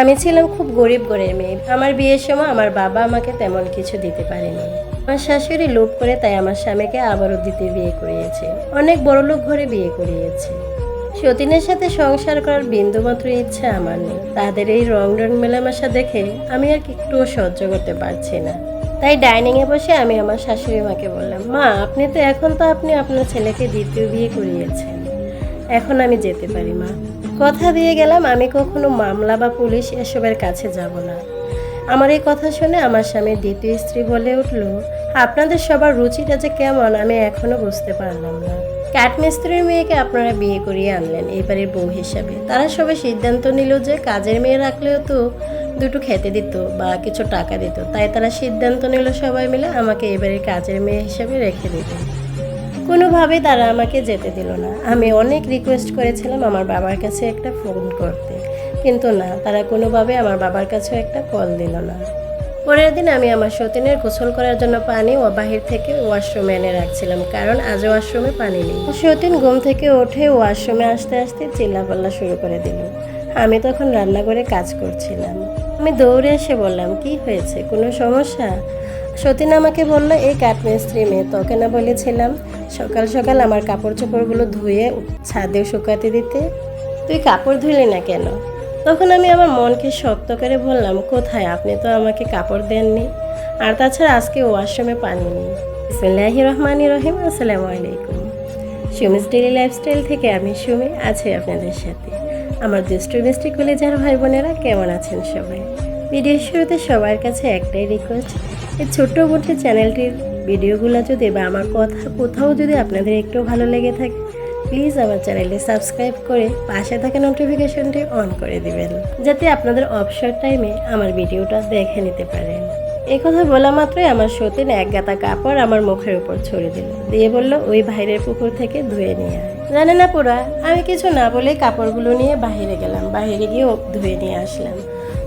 আমি ছিলাম খুব গরিব ঘরের মেয়ে। আমার বিয়ের সময় আমার বাবা আমাকে তেমন কিছু দিতে পারেনি। আমার শাশুড়ি লোভ করে তাই আমার স্বামীকে আবারও দিতে বিয়ে করিয়েছে। অনেক বড়লোক ঘরে বিয়ে করিয়েছে। সতীনের সাথে সংসার করার বিন্দুমাত্র ইচ্ছা আমার নেই। তাদের এই রং রং মেলামেশা দেখে আমি আর একটুও সহ্য করতে পারছি না। তাই ডাইনিংয়ে বসে আমি আমার শাশুড়ি মাকে বললাম, মা, আপনি তো এখন তো আপনি আপনার ছেলেকে দ্বিতীয় বিয়ে করিয়েছেন। এখন আমি যেতে পারি, মা। কথা দিয়ে গেলাম, আমি কখনো মামলা বা পুলিশ এসবের কাছে যাব না। আমার এই কথা শুনে আমার স্বামীর দ্বিতীয় স্ত্রী বলে উঠল, আপনাদের সবার রুচিটা যে কেমন, আমি এখনও বুঝতে পারলাম না। কাঠমিস্ত্রির মেয়েকে আপনারা বিয়ে করিয়ে আনলেন এবারের বউ হিসাবে। তারা সবাই সিদ্ধান্ত নিল যে কাজের মেয়ে রাখলেও তো দুটো খেতে দিত বা কিছু টাকা দিত। তাই তারা সিদ্ধান্ত নিল সবাই মিলে আমাকে এবারে কাজের মেয়ে হিসেবে রেখে দিবে কোনোভাবেই তারা আমাকে যেতে দিল না। আমি অনেক রিকোয়েস্ট করেছিলাম আমার বাবার কাছে একটা ফোন করতে। কিন্তু না, তারা কোনোভাবে আমার বাবার কাছেও একটা কল দিল না। পরের দিন আমি আমার সতীনের গোসল করার জন্য পানি ও বাহির থেকে ওয়াশরুমে এনে রাখছিলাম, কারণ আজও ওয়াশরুমে পানি নেই। সতীন ঘুম থেকে উঠে ওয়াশরুমে আসতে আসতে চিল্লাপাল্লা শুরু করে দিল। আমি তখন রান্নাঘরে কাজ করছিলাম। আমি দৌড়ে এসে বললাম, কি হয়েছে? কোনো সমস্যা? সতীন আমাকে বলল, এই কাঠমিস্ত্রি মেয়ে, তোকে না বলেছিলাম সকাল সকাল আমার কাপড় চোপড়গুলো ধুয়ে ছাদে শুকাতে দিতে? তুই কাপড় ধুলি না কেন? তখন আমি আমার মনকে শক্ত করে বললাম, কোথায়? আপনি তো আমাকে কাপড় দেননি। আর তাছাড়া আজকে ওয়াশরুমে পানি নেই। বিসমিল্লাহি রহমানি রহিম, আসসালামু আলাইকুম। সুমিস ডেলি লাইফস্টাইল থেকে আমি সুমি, আছি আপনাদের সাথে। আমার দুষ্টু মিষ্টি কলেজার ভাই বোনেরা কেমন আছেন সবাই? ভিডিও শুরুতে সবার কাছে একটাই রিকোয়েস্ট এই ছোট্ট মোটে চ্যানেলটির ভিডিওগুলো যদি বা আমার কথা কোথাও যদি আপনাদের একটু ভালো লেগে থাকে প্লিজ আমার চ্যানেলটি সাবস্ক্রাইব করে পাশে থাকা নোটিফিকেশনটি অন করে দিবেন, যাতে আপনাদের অবসর টাইমে আমার ভিডিওটা দেখে নিতে পারেন। এই কথা বলা মাত্রই আমার সতীন এক গাতা কাপড় আমার মুখের উপর ছড়ে দিল, দিয়ে বলল, ওই বাইরের পুকুর থেকে ধুয়ে নিয়ে জানে না পুরা আমি কিছু না বলে কাপড়গুলো নিয়ে বাইরে গেলাম বাইরে গিয়ে ধুয়ে নিয়ে আসলাম।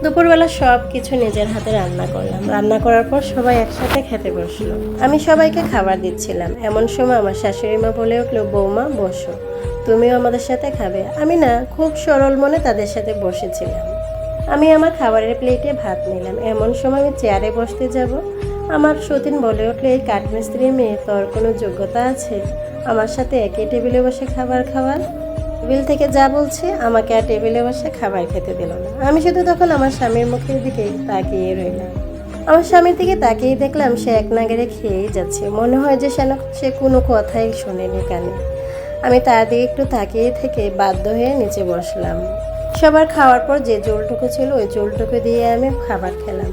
দুপুরবেলা সব কিছু নিজের হাতে রান্না করলাম। রান্না করার পর সবাই একসাথে খেতে বসল। আমি সবাইকে খাবার দিচ্ছিলাম। এমন সময় আমার শাশুড়ি মা বলে উঠল, বৌমা, বসো। তুমিও আমাদের সাথে খাবে। আমি না, খুব সরল মনে তাদের সাথে বসেছিলাম। আমি আমার খাবারের প্লেটে ভাত নিলাম। এমন সময় আমি চেয়ারে বসতে যাব। আমার সতীন বলে উঠল, এই কাঠমিস্ত্রি মেয়ে, তোর কোনো যোগ্যতা আছে? আমার সাথে একই টেবিলে বসে খাবার খাওয়ার? টেবিল থেকে যা বলছে, আমাকে আর টেবিলে বসে খাবার খেতে দিল না। আমি শুধু তখন আমার স্বামীর মুখের দিকে তাকিয়ে রইলাম। আমার স্বামীর দিকে তাকিয়ে দেখলাম সে এক নাগারে খেয়েই যাচ্ছে। মনে হয় যে সেন সে কোনো কথাই শোনেনি কানে। আমি তার দিকে একটু তাকিয়ে থেকে বাধ্য হয়ে নিচে বসলাম। সবার খাওয়ার পর যে জলটুকু ছিল, ওই জলটুকু দিয়ে আমি খাবার খেলাম।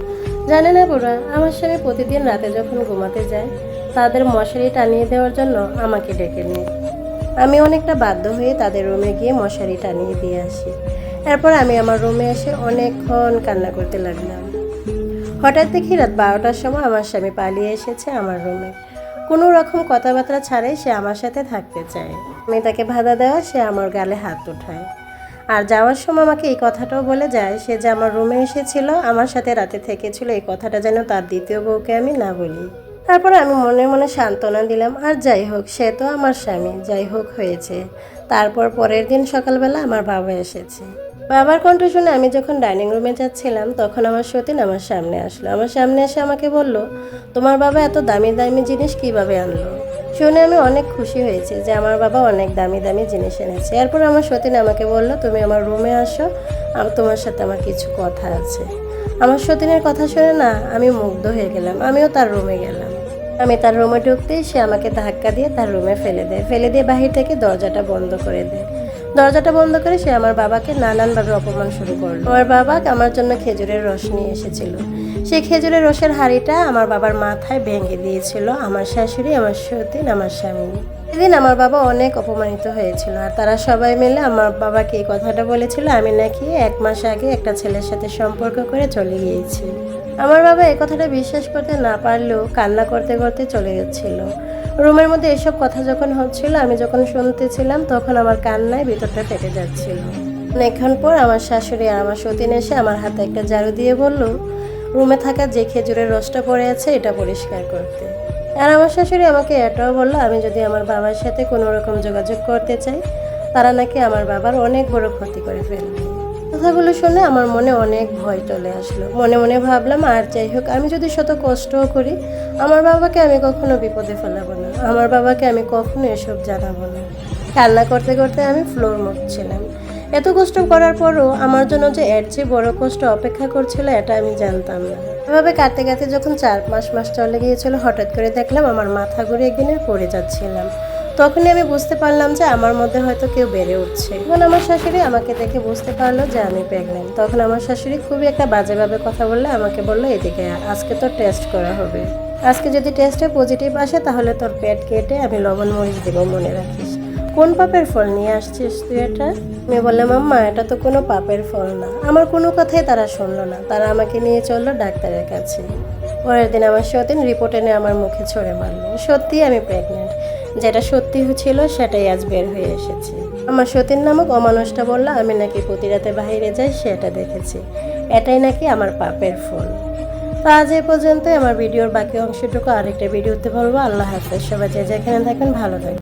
জানে না বুড়া, আমার স্বামী প্রতিদিন রাতে যখন ঘুমাতে যায়, তাদের মশারি টানিয়ে দেওয়ার জন্য আমাকে ডেকে নেয় আমি অনেকটা বাধ্য হয়ে তাদের রুমে গিয়ে মশারি টানিয়ে দিয়ে আসি। এরপর আমি আমার রুমে এসে অনেকক্ষণ কান্না করতে লাগলাম। হঠাৎ দেখি রাত বারোটার সময় আমার স্বামী পালিয়ে এসেছে আমার রুমে। কোনো রকম কথাবার্তা ছাড়াই সে আমার সাথে থাকতে চায়। আমি তাকে বাধা দেওয়া সে আমার গালে হাত উঠায়। আর যাওয়ার সময় আমাকে এই কথাটাও বলে যায়, সে যে আমার রুমে এসেছিল, আমার সাথে রাতে থেকেছিল, এই কথাটা যেন তার দ্বিতীয় বউকে আমি না বলি। তারপরে আমি মনে মনে সান্ত্বনা দিলাম, আর যাই হোক, সে তো আমার স্বামী, যাই হোক হয়েছে। তারপর পরের দিন সকালবেলা আমার বাবা এসেছে। বাবার কণ্ঠ শুনে আমি যখন ডাইনিং রুমে যাচ্ছিলাম, তখন আমার সতীন আমার সামনে আসলো। আমার সামনে এসে আমাকে বলল, তোমার বাবা এত দামি দামি জিনিস কীভাবে আনলো? শুনে আমি অনেক খুশি হয়েছি যে আমার বাবা অনেক দামি দামি জিনিস এনেছে। এরপর আমার সতীন আমাকে বলল, তুমি আমার রুমে আসো আর তোমার সাথে আমার কিছু কথা আছে। আমার সতীনের কথা শুনে না, আমি মুগ্ধ হয়ে গেলাম। আমিও তার রুমে গেলাম। আমি তার রুমে ঢুকতেই সে আমাকে ধাক্কা দিয়ে তার রুমে ফেলে দেয়। ফেলে দিয়ে বাহির থেকে দরজাটা বন্ধ করে দেয়। দরজাটা বন্ধ করে সে আমার বাবাকে নানানভাবে অপমান শুরু করল। আমার বাবা আমার জন্য খেজুরের রস নিয়ে এসেছিল। সেই খেজুরের রসের হাঁড়িটা আমার বাবার মাথায় ভেঙে দিয়েছিল। আমার শাশুড়ি, আমার সতীন, আমার স্বামী। সেদিন আমার বাবা অনেক অপমানিত হয়েছিল আর তারা সবাই মিলে আমার বাবাকে এই কথাটা বলেছিল, আমি নাকি এক মাস আগে একটা ছেলের সাথে সম্পর্ক করে চলে গিয়েছি। আমার বাবা এ কথাটা বিশ্বাস করতে না পারলেও কান্না করতে করতে চলে যাচ্ছিল। রুমের মধ্যে এসব কথা যখন হচ্ছিল, আমি যখন শুনতেছিলাম, তখন আমার কান্নায় ভিতরটা ফেটে যাচ্ছিল। অনেকক্ষণ পর আমার শাশুড়ি আর আমার সতীন এসে আমার হাতে একটা ঝাড়ু দিয়ে বলল, রুমে থাকা যে খেজুরের রসটা পড়ে আছে, এটা পরিষ্কার করতে। আর আমার শাশুড়ি আমাকে এটাও বলল, আমি যদি আমার বাবার সাথে কোনো রকম যোগাযোগ করতে চাই, তারা নাকি আমার বাবার অনেক বড় ক্ষতি করে ফেলবে। কথাগুলো শুনে আমার মনে অনেক ভয় চলে আসলো। মনে মনে ভাবলাম, আর যাই হোক, আমি যদি শত কষ্টও করি, আমার বাবাকে আমি কখনো বিপদে ফেলাবো না। আমার বাবাকে আমি কখনো এসব জানাব না। কান্না করতে করতে আমি ফ্লোর মুছছিলাম। এত কষ্ট করার পরও আমার জন্য যে এর চেয়ে বড় কষ্ট অপেক্ষা করছিল, এটা আমি জানতাম না। এভাবে কাটতে কাটতে যখন চার পাঁচ মাস চলে গিয়েছিল, হঠাৎ করে দেখলাম আমার মাথা ঘুরে একদিন পড়ে যাচ্ছিলাম। তখনই আমি বুঝতে পারলাম যে আমার মধ্যে হয়তো কেউ বেড়ে উঠছে। তখন আমার শাশুড়ি আমাকে দেখে বুঝতে পারল যে আমি প্রেগনেন্ট তখন আমার শাশুড়ি খুবই একটা বাজেভাবে কথা বললে আমাকে বলল, এদিকে আজকে তো টেস্ট করা হবে। আজকে যদি টেস্টে পজিটিভ আসে, তাহলে তোর পেট কেটে আমি লবণ মরিচ দেবো, মনে রাখিস। কোন পাপের ফল নিয়ে আসছিস তুই এটা? আমি বললাম, আম্মা, এটা তো কোনো পাপের ফল না। আমার কোনো কথাই তারা শুনলো না। তারা আমাকে নিয়ে চলল ডাক্তারের কাছে। পরের দিন আমার সতীন রিপোর্ট এনে আমার মুখে ছড়ে মারলো। সত্যি আমি প্রেগনেন্ট যেটা সত্যি ছিল সেটাই আজ বের হয়ে এসেছে। আমার সতীর নামক অমানসটা বলল, আমি নাকি প্রতি রাতে বাহিরে যাই, সেটা দেখেছি। এটাই নাকি আমার পাপের ফল। তো আজ এ পর্যন্ত আমার ভিডিওর বাকি অংশটুকু আরেকটা ভিডিওতে বলব। আল্লাহ হাফেজ। সবাই যে যেখানে থাকেন, ভালো থাকবেন।